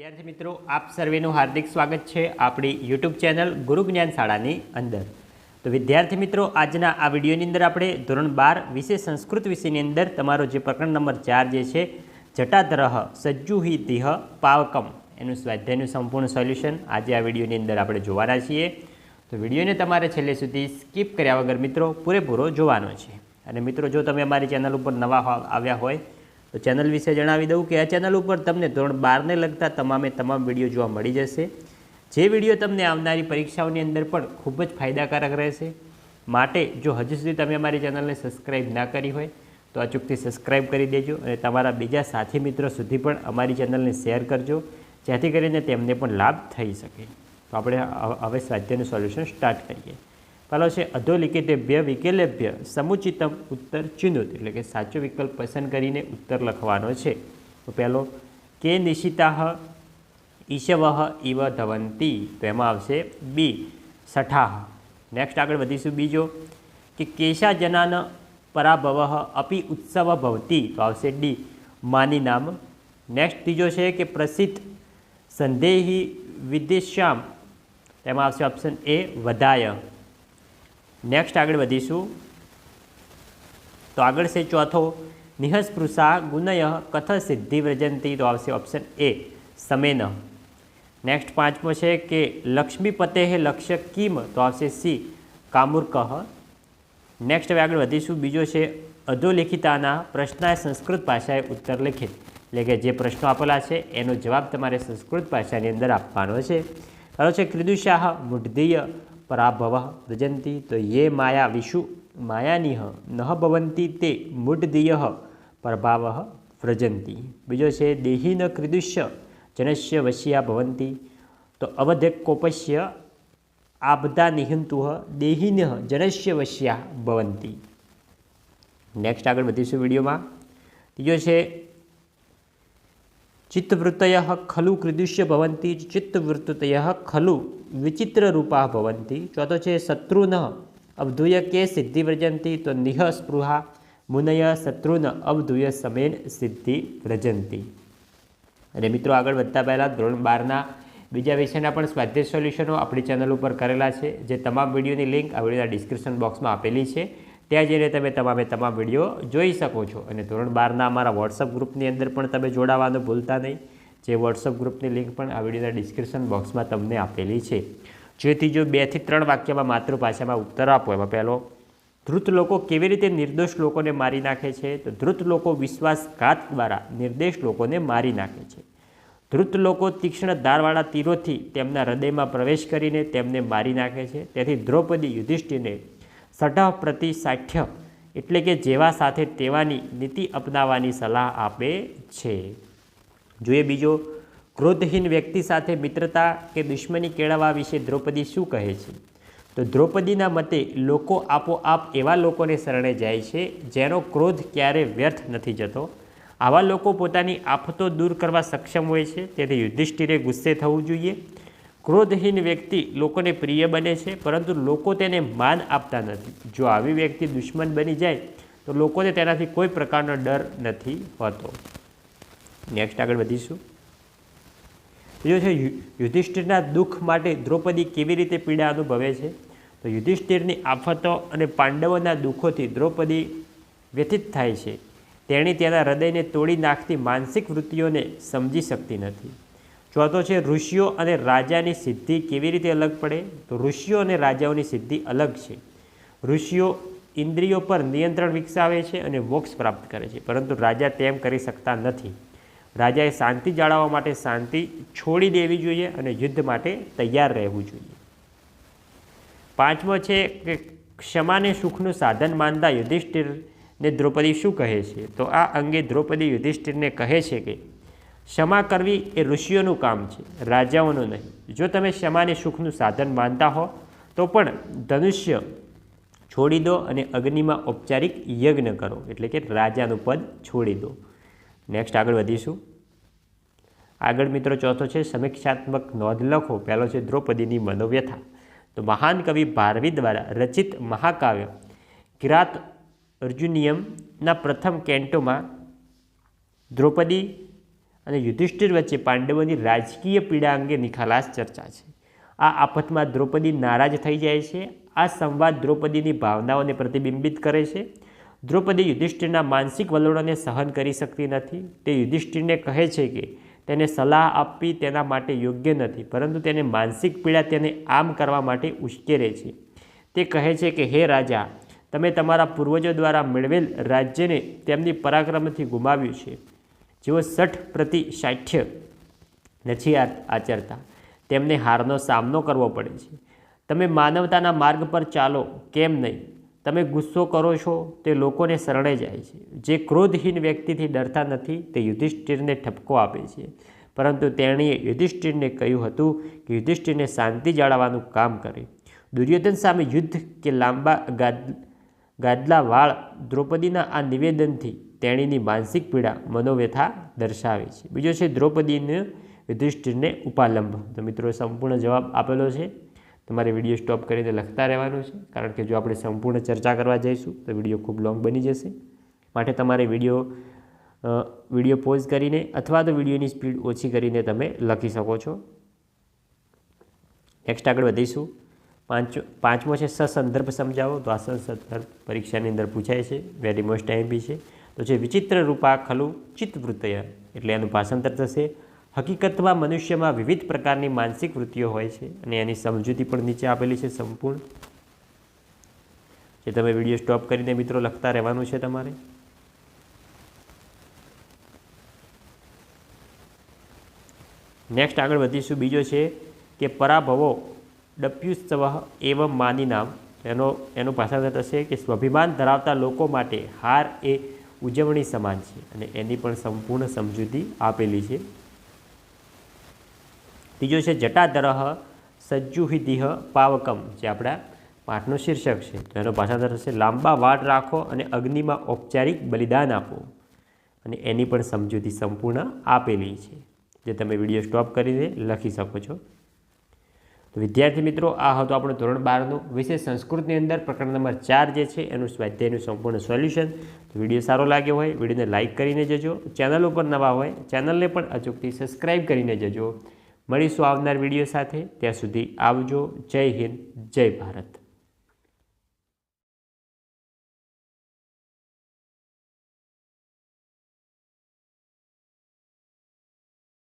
વિદ્યાર્થી મિત્રો, આપ સર્વેનું હાર્દિક સ્વાગત છે આપણી યુટ્યુબ ચેનલ ગુરુ જ્ઞાન શાળાની અંદર. તો વિદ્યાર્થી મિત્રો, આજના આ વિડીયોની અંદર આપણે ધોરણ બાર વિશે, સંસ્કૃત વિષયની અંદર તમારો જે પ્રકરણ નંબર ચાર જે છે જટાતરહ સજ્જુહિ તિહ પાવકમ, એનું સ્વાધ્યાયનું સંપૂર્ણ સોલ્યુશન આજે આ વિડીયોની અંદર આપણે જોવાના છીએ. તો વિડીયોને તમારે છેલ્લે સુધી સ્કીપ કર્યા વગર મિત્રો, પૂરેપૂરો જોવાનો છે. અને મિત્રો, જો તમે અમારી ચેનલ ઉપર નવા આવ્યા હોય તો ચેનલ વિશે જણાવી દઉં કે આ ચેનલ ઉપર તમને ધોરણ બારને લગતા તમામે તમામ વીડિયો જોવા મળી જશે. જે વીડિયો તમને આવનારી પરીક્ષાઓની અંદર પણ ખૂબ જ ફાયદાકારક રહેશે. માટે જો હજુ સુધી તમે અમારી ચેનલને સબસ્ક્રાઈબ ના કરી હોય, તો અચૂકથી સબસ્ક્રાઈબ કરી દેજો અને તમારા બીજા સાથી મિત્રો સુધી પણ અમારી ચેનલને શેર કરજો, જેથી કરીને તેમને પણ લાભ થઈ શકે. તો આપણે હવે સ્વાધ્યાયનું સોલ્યુશન સ્ટાર્ટ કરીએ. પહેલો છે અધોલિખિતેભ્ય વિકેલેભ્ય, સમુચિતમ ઉત્તર ચિહ્નિત એટલે કે સાચો વિકલ્પ પસંદ કરીને ઉત્તર લખવાનો છે. તો પહેલો, કે નિશિતાહ ઈશવઃ ઇવ ધવંતી, તો એમાં આવશે બી, સઠાહ. નેક્સ્ટ આગળ વધીશું બીજો, કે કેશા જનાન પરાભવ અપી ઉત્સવ ભવતી, તો આવશે ડી, માની નામ. નેક્સ્ટ ત્રીજો છે, કે પ્રસિદ્ધ સંદેહી વિદેશ્યામ તેમાં આવશે ઓપ્શન એ, વધાય. નેક્સ્ટ આગળ વધીશું. તો આગળ છે ચોથો. નિહસ્પૃષા ગુનય કથ સિદ્ધિ વ્રજંતી. તો આવશે ઓપ્શન એ સમેન. નેક્સ્ટ પાંચમો છે કે લક્ષ્મીપતે લક્ષ્ય કિમ. તો આવશે સી કામુર્કહ નેક્સ્ટ હવે આગળ વધીશું. બીજો છે અધોલેખિતાના પ્રશ્નએ સંસ્કૃત ભાષાએ ઉત્તર લિખિત એટલે કે જે પ્રશ્નો આપેલા છે, એનો જવાબ તમારે સંસ્કૃત ભાષાની અંદર આપવાનો છે. ખરો છે, ક્રિદુશાહ મૂઢધીય પરાભવ વ્રજંતી તો યે માયા વિષુ માયાનિહ નહ ભવંતી તે મૂઢધીય પ્રભાવ વ્રજંતી બીજો છે દેહીન ક્રિદુષ્ય જનસ્ય વશ્યા ભવંતી તો અવધે કોપસ્ય આબધા નિહંતુહ દેહિન જનસ્ય વશ્યા ભવંતી નેક્સ્ટ આગળ વધીશું વિડીયોમાં ત્રીજો છે ચિત્તવૃત્તય ખલુ કૃદુષ્ય ભવંતી ચિત્તવૃત્તય ખલુ વિચિત્રરૂપા ભવંતી ચોથો છે શત્રુન અવધૂય કે સિદ્ધિ વ્રજંતી તો નિહ સ્પૃહા મુનય શત્રુન અવધૂય સમેન સિદ્ધિ વ્રજંતી અને મિત્રો, આગળ વધતા પહેલાં ધોરણ બારના બીજા વિષયના પણ સ્વાધ્યાય સોલ્યુશનો આપણી ચેનલ ઉપર કરેલા છે. જે તમામ વિડીયોની લિંક આ વિડીયોના ડિસ્ક્રિપ્શન બોક્સમાં આપેલી છે. ત્યાં જઈને તમે તમામે તમામ વીડિયો જોઈ શકો છો. અને ધોરણ બારના અમારા વોટ્સઅપ ગ્રુપની અંદર પણ તમે જોડાવાનું ભૂલતા નહીં. જે વોટ્સઅપ ગ્રુપની લિંક પણ આ વિડીયોના ડિસ્ક્રિપ્શન બોક્સમાં તમને આપેલી છે. જેથી જો બેથી ત્રણ વાક્યમાં માતૃભાષામાં ઉત્તર આપો, એમાં પહેલો, ધૃત લોકો કેવી રીતે નિર્દોષ લોકોને મારી નાખે છે? તો ધૃત લોકો વિશ્વાસઘાત દ્વારા નિર્દોષ લોકોને મારી નાખે છે. ધૃત લોકો તીક્ષ્ણ ધારવાળા તીરોથી તેમના હૃદયમાં પ્રવેશ કરીને તેમને મારી નાખે છે. તેથી દ્રૌપદી યુધિષ્ઠિરને સઢ પ્રતિ સાઠ્ય એટલે કે જેવા સાથે તેવાની નીતિ અપનાવવાની સલાહ આપે છે. જોઈએ બીજો, ક્રોધહીન વ્યક્તિ સાથે મિત્રતા કે દુશ્મની કેળવવા વિશે દ્રૌપદી શું કહે છે? તો દ્રૌપદીના મતે, લોકો આપોઆપ એવા લોકોને શરણે જાય છે જેનો ક્રોધ ક્યારે વ્યર્થ નથી જતો. આવા લોકો પોતાની આફતો દૂર કરવા સક્ષમ હોય છે, તેથી યુધિષ્ઠિરે ગુસ્સે થવું જોઈએ. ક્રોધહીન વ્યક્તિ લોકોને પ્રિય બને છે, પરંતુ લોકો તેને માન આપતા નથી. જો આવી વ્યક્તિ દુશ્મન બની જાય, તો લોકોને તેનાથી કોઈ પ્રકારનો ડર નથી હોતો. નેક્સ્ટ આગળ વધીશું. બીજો છે યુધિષ્ઠિરના દુઃખ માટે દ્રૌપદી કેવી રીતે પીડા અનુભવે છે? તો યુધિષ્ઠિરની આફતો અને પાંડવોના દુઃખોથી દ્રૌપદી વ્યથિત થાય છે. તેણી તેના હૃદયને તોડી નાખતી માનસિક વૃત્તિઓને સમજી શકતી નથી. ચોથો છે ઋષિઓ અને રાજાની સિદ્ધિ કેવી રીતે અલગ પડે? તો ઋષિઓ અને રાજાઓની સિદ્ધિ અલગ છે. ઋષિઓ ઇન્દ્રિયો પર નિયંત્રણ વિકસાવે છે અને મોક્ષ પ્રાપ્ત કરે છે. પરંતુ રાજા તેમ કરી શકતા નથી. રાજાએ શાંતિ જાળવવા માટે શાંતિ છોડી દેવી જોઈએ અને યુદ્ધ માટે તૈયાર રહેવું જોઈએ. પાંચમો છે કે ક્ષમાને સુખનું સાધન માનતા યુધિષ્ઠિરને દ્રૌપદી શું કહે છે? તો આ અંગે દ્રૌપદી યુધિષ્ઠિરને કહે છે કે ક્ષમા કરવી એ ઋષિઓનું કામ છે, રાજાઓનું નહીં. જો તમે ક્ષમાને સુખનું સાધન માનતા હો, તો પણ ધનુષ્ય છોડી દો અને અગ્નિમાં ઔપચારિક યજ્ઞ કરો, એટલે કે રાજાનું પદ છોડી દો. નેક્સ્ટ આગળ વધીશું. આગળ મિત્રો ચોથો છે, સમીક્ષાત્મક નોંધ લખો. પહેલો છે દ્રૌપદીની મનોવ્યથા. તો મહાન કવિ ભારવી દ્વારા રચિત મહાકાવ્ય કિરાત અર્જુનિયમના પ્રથમ કેન્ટોમાં દ્રૌપદી અને યુધિષ્ઠિર વચ્ચે પાંડવોની રાજકીય પીડા અંગે નિખાલાસ ચર્ચા છે. આ આફતમાં દ્રૌપદી નારાજ થઈ જાય છે. આ સંવાદ દ્રૌપદીની ભાવનાઓને પ્રતિબિંબિત કરે છે. દ્રૌપદી યુધિષ્ઠિરના માનસિક વલણોને સહન કરી શકતી નથી. તે યુધિષ્ઠિરને કહે છે કે તેને સલાહ આપવી તેના માટે યોગ્ય નથી, પરંતુ તેને માનસિક પીડા તેને આમ કરવા માટે ઉશ્કેરે છે. તે કહે છે કે, હે રાજા, તમે તમારા પૂર્વજો દ્વારા મેળવેલ રાજ્યને તેમની પરાક્રમથી ગુમાવ્યું છે. જેઓ સઠ પ્રતિ સાઠ્ય નથી આચરતા. તેમને હારનો સામનો કરવો પડે છે. તમે માનવતાના માર્ગ પર ચાલો, કેમ નહીં? તમે ગુસ્સો કરો છો, તે લોકોને શરણે જાય છે. જે ક્રોધહીન વ્યક્તિથી ડરતા નથી, તે યુધિષ્ઠિરને ઠપકો આપે છે. પરંતુ તેણીએ યુધિષ્ઠિરને કહ્યું હતું કે યુધિષ્ઠિરને શાંતિ જાળવવાનું કામ કરે. દુર્યોધન સામે યુદ્ધ કે લાંબા ગાદ ગાદલા વાળ દ્રૌપદીના આ નિવેદનથી તેણીની માનસિક પીડા મનોવ્યથા દર્શાવે છે. બીજો છે દ્રૌપદીને યુધિષ્ઠિરને ઉપાલંબ. તો મિત્રો, સંપૂર્ણ જવાબ આપેલો છે. તમારે વીડિયો સ્ટોપ કરીને લખતા રહેવાનું છે. કારણ કે જો આપણે સંપૂર્ણ ચર્ચા કરવા જઈશું, તો વીડિયો ખૂબ લોંગ બની જશે. માટે તમારે વીડિયો વીડિયો પોઝ કરીને અથવા તો વિડીયોની સ્પીડ ઓછી કરીને તમે લખી શકો છો. નેક્સ્ટ આગળ વધીશું. પાંચ, પાંચમો છે, સસંદર્ભ સમજાવો. તો આ સસંદર્ભ પરીક્ષાની અંદર પૂછાય છે. વેરી મોસ્ટ ટાઈમ છે. તો જે વિચિત્ર રૂપા ખલું ચિત્તવૃત્તય એટલે એનું ભાષાંતર થશે. હકીકતમાં મનુષ્યમાં વિવિધ પ્રકારની માનસિક વૃત્તિઓ હોય છે અને એની સમજૂતી પણ નીચે આપેલી છે સંપૂર્ણ. જે તમે વીડિયો સ્ટોપ કરીને મિત્રો લખતા રહેવાનું છે તમારે. નેક્સ્ટ આગળ વધીશું. બીજો છે કે પરાભવો ડપ્યુત્સવ એવમ માની નામ. એનો, એનું ભાષાંતર થશે કે સ્વાભિમાન ધરાવતા લોકો માટે હાર એ ઉજવણી સમાન છે અને એની પણ સંપૂર્ણ સમજૂતી આપેલી છે. ત્રીજો છે, જટાદરહ સજ્જુહિદિહ પાવકમ, જે આપણા પાઠનું શીર્ષક છે. તો એનો ભાષાંતર થશે લાંબા વાટ રાખો અને અગ્નિમાં ઔપચારિક બલિદાન આપો. અને એની પણ સમજૂતી સંપૂર્ણ આપેલી છે. જે તમે વીડિયો સ્ટોપ કરીને લખી શકો છો. તો વિદ્યાર્થી મિત્રો, આ હતું આપણું ધોરણ બારનું વિશેષ સંસ્કૃતની અંદર પ્રકરણ નંબર ચાર જે છે, એનું સ્વાધ્યાયનું સંપૂર્ણ સોલ્યુશન. તો વીડિયો સારો લાગ્યો હોય, વિડીયોને લાઇક કરીને જજો. ચેનલ ઉપર નવા હોય, ચેનલને પણ અચૂકથી સબસ્ક્રાઇબ કરીને જજો. મળીશું આવનાર વીડિયો સાથે. ત્યાં સુધી આવજો. જય હિન્દ, જય ભારત.